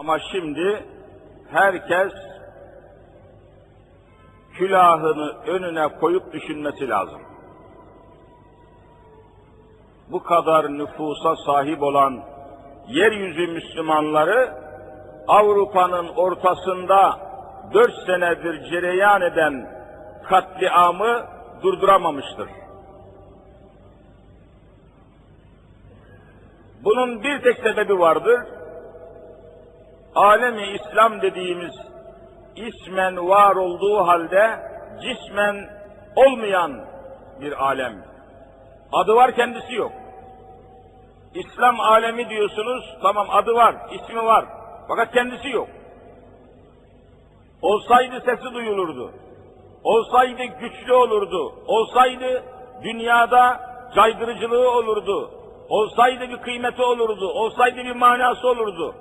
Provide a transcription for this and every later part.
Ama şimdi herkes külahını önüne koyup düşünmesi lazım. Bu kadar nüfusa sahip olan yeryüzü Müslümanları Avrupa'nın ortasında dört senedir cereyan eden katliamı durduramamıştır. Bunun bir tek sebebi vardır. Alemi İslam dediğimiz ismen var olduğu halde cismen olmayan bir alem. Adı var kendisi yok. İslam alemi diyorsunuz, tamam adı var, ismi var. Fakat kendisi yok. Olsaydı sesi duyulurdu. Olsaydı güçlü olurdu. Olsaydı dünyada caydırıcılığı olurdu. Olsaydı bir kıymeti olurdu. Olsaydı bir manası olurdu.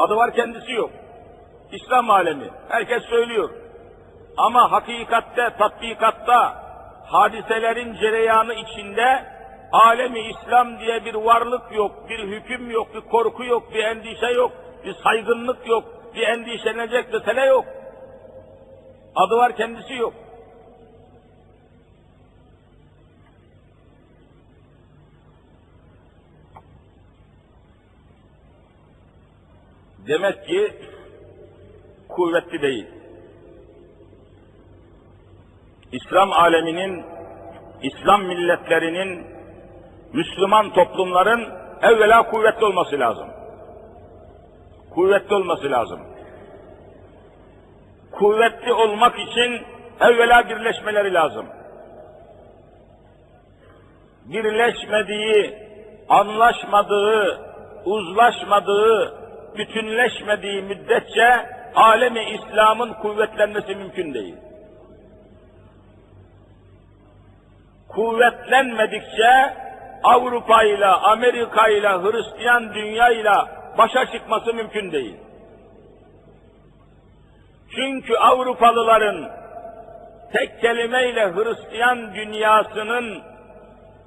Adı var kendisi yok. İslam alemi. Herkes söylüyor. Ama hakikatte, tatbikatta, hadiselerin cereyanı içinde alemi İslam diye bir varlık yok, bir hüküm yok, bir korku yok, bir endişe yok, bir saygınlık yok, bir endişelenecek mesele yok. Adı var kendisi yok. Demek ki kuvvetli değil. İslam aleminin, İslam milletlerinin, Müslüman toplumların evvela kuvvetli olması lazım. Kuvvetli olması lazım. Kuvvetli olmak için evvela birleşmeleri lazım. Birleşmediği, anlaşmadığı, uzlaşmadığı, bütünleşmediği müddetçe alemi İslam'ın kuvvetlenmesi mümkün değil. Kuvvetlenmedikçe Avrupa ile, Amerika ile, Hristiyan dünya ile başa çıkması mümkün değil. Çünkü Avrupalıların tek kelimeyle Hristiyan dünyasının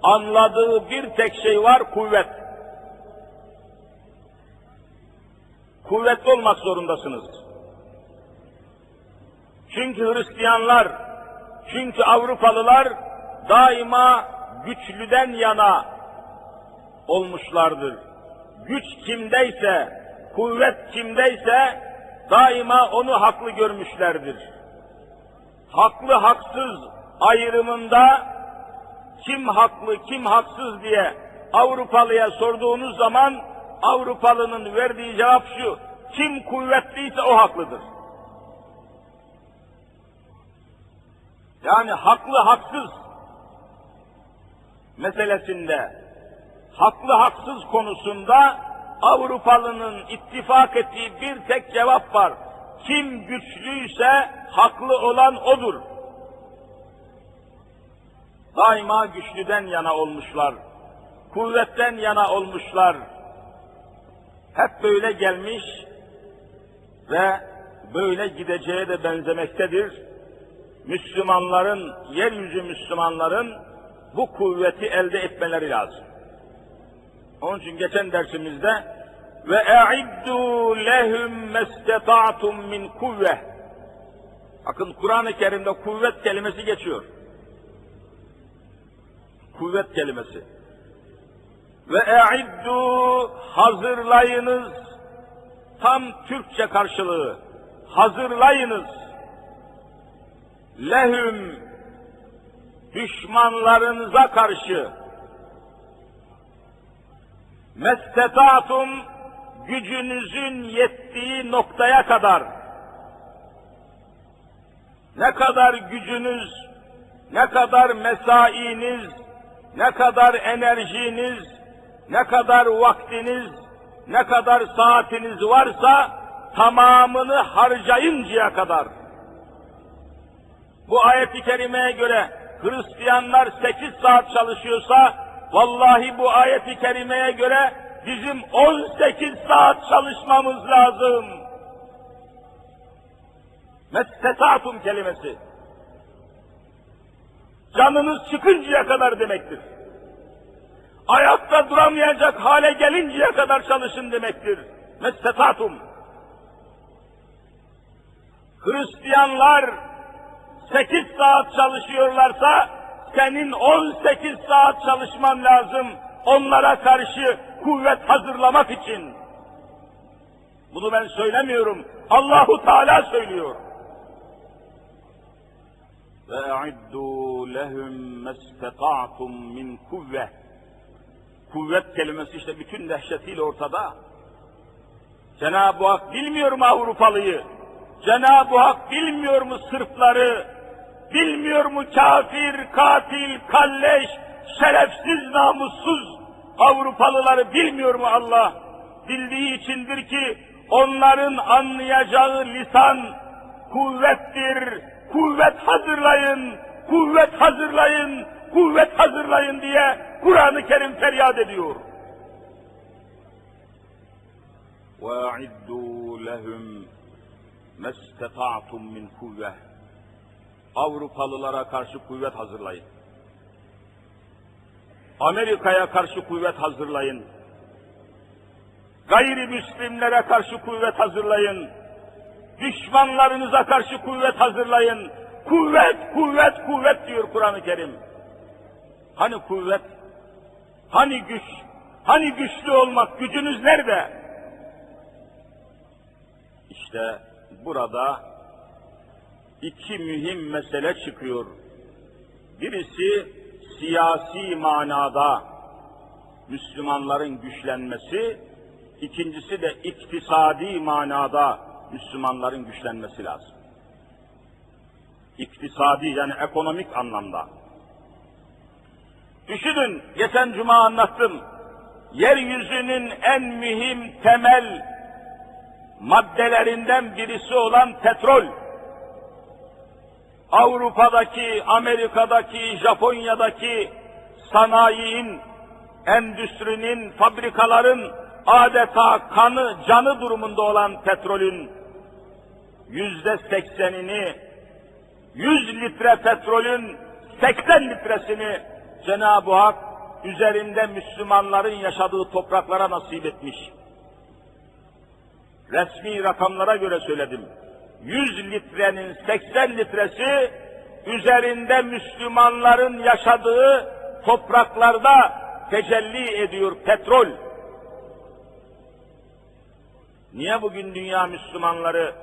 anladığı bir tek şey var, kuvvet. Kuvvetli olmak zorundasınız. Çünkü Hristiyanlar, çünkü Avrupalılar daima güçlüden yana olmuşlardır. Güç kimdeyse, kuvvet kimdeyse daima onu haklı görmüşlerdir. Haklı haksız ayrımında kim haklı kim haksız diye Avrupalıya sorduğunuz zaman Avrupalının verdiği cevap şu, kim kuvvetliyse o haklıdır. Yani haklı haksız meselesinde, haklı haksız konusunda Avrupalının ittifak ettiği bir tek cevap var. Kim güçlüyse haklı olan odur. Daima güçlüden yana olmuşlar. Kuvvetten yana olmuşlar. Hep böyle gelmiş ve böyle gideceğe de benzemektedir. Müslümanların, yeryüzü Müslümanların bu kuvveti elde etmeleri lazım. Onun için geçen dersimizde ve e'iddu lehum mesteta'tum min kuvve. Bakın Kur'an-ı Kerim'de kuvvet kelimesi geçiyor. Kuvvet kelimesi. Ve e'iddu hazırlayınız tam Türkçe karşılığı. Hazırlayınız. Lehum düşmanlarınıza karşı mestetatum gücünüzün yettiği noktaya kadar ne kadar gücünüz, ne kadar mesainiz, ne kadar enerjiniz, ne kadar vaktiniz, ne kadar saatiniz varsa tamamını harcayıncaya kadar. Bu ayet-i kerimeye göre Hristiyanlar 8 saat çalışıyorsa, vallahi bu ayet-i kerimeye göre bizim 18 saat çalışmamız lazım. Mestetatum kelimesi. Canınız çıkıncaya kadar demektir ayakta duramayacak hale gelinceye kadar çalışın demektir. Mestetatum. Hristiyanlar 8 saat çalışıyorlarsa senin 18 saat çalışman lazım onlara karşı kuvvet hazırlamak için. Bunu ben söylemiyorum. Allahu Teala söylüyor. Ve a'iddu lehum mestata'tum min kuvve Kuvvet kelimesi işte bütün dehşetiyle ortada. Cenab-ı Hak bilmiyor mu Avrupalıyı? Cenab-ı Hak bilmiyor mu Sırpları? Bilmiyor mu kafir, katil, kalleş, şerefsiz, namussuz Avrupalıları bilmiyor mu Allah? Bildiği içindir ki onların anlayacağı lisan kuvvettir, kuvvet hazırlayın, kuvvet hazırlayın, kuvvet hazırlayın diye Kur'an-ı Kerim feryat ediyor. وَاَعِدُّوا لَهُمْ مَا اسْتَطَعْتُمْ مِنْ قُوَّةٍ Avrupalılara karşı kuvvet hazırlayın. Amerika'ya karşı kuvvet hazırlayın. Gayrimüslimlere karşı kuvvet hazırlayın. Düşmanlarınıza karşı kuvvet hazırlayın. Kuvvet, kuvvet, kuvvet diyor Kur'an-ı Kerim. Hani kuvvet? Hani güç? Hani güçlü olmak? Gücünüz nerede? İşte burada iki mühim mesele çıkıyor. Birisi siyasi manada Müslümanların güçlenmesi, ikincisi de iktisadi manada Müslümanların güçlenmesi lazım. İktisadi yani ekonomik anlamda. Düşünün, geçen cuma anlattım. Yeryüzünün en mühim temel maddelerinden birisi olan petrol. Avrupa'daki, Amerika'daki, Japonya'daki sanayinin, endüstrinin, fabrikaların adeta kanı, canı durumunda olan petrolün yüzde seksenini, yüz litre petrolün seksen litresini Cenab-ı Hak üzerinde Müslümanların yaşadığı topraklara nasip etmiş. Resmi rakamlara göre söyledim. 100 litrenin 80 litresi üzerinde Müslümanların yaşadığı topraklarda tecelli ediyor petrol. Niye bugün dünya Müslümanları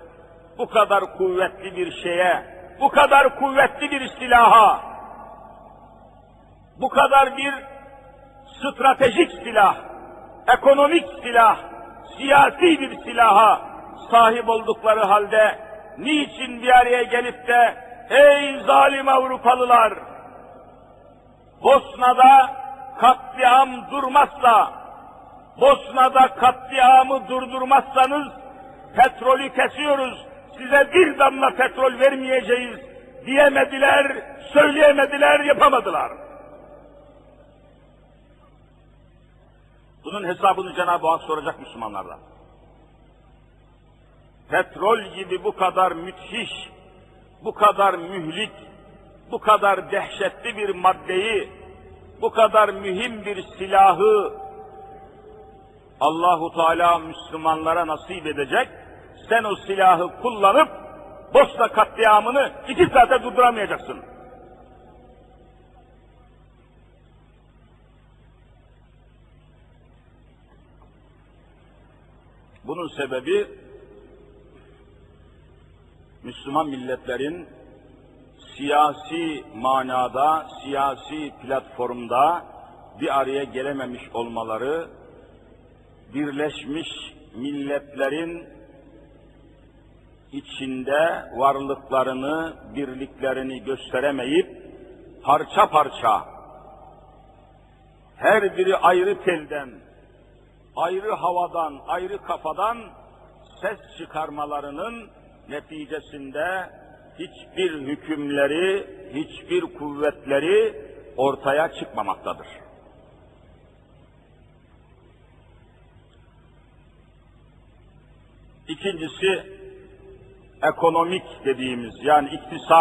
bu kadar kuvvetli bir şeye, bu kadar kuvvetli bir silaha, bu kadar bir stratejik silah, ekonomik silah, siyasi bir silaha sahip oldukları halde niçin bir araya gelip de ey zalim Avrupalılar Bosna'da katliam durmazsa Bosna'da katliamı durdurmazsanız petrolü kesiyoruz size bir damla petrol vermeyeceğiz diyemediler, söyleyemediler, yapamadılar. Bunun hesabını Cenab-ı Hak soracak Müslümanlardan. Petrol gibi bu kadar müthiş, bu kadar mühlik, bu kadar dehşetli bir maddeyi, bu kadar mühim bir silahı Allahu Teala Müslümanlara nasip edecek. Sen o silahı kullanıp Bosna katliamını iki saate durduramayacaksın. Bunun sebebi Müslüman milletlerin siyasi manada, siyasi platformda bir araya gelememiş olmaları, Birleşmiş Milletlerin içinde varlıklarını, birliklerini gösteremeyip parça parça her biri ayrı telden, ayrı havadan, ayrı kafadan ses çıkarmalarının neticesinde hiçbir hükümleri, hiçbir kuvvetleri ortaya çıkmamaktadır. İkincisi ekonomik dediğimiz yani iktisadi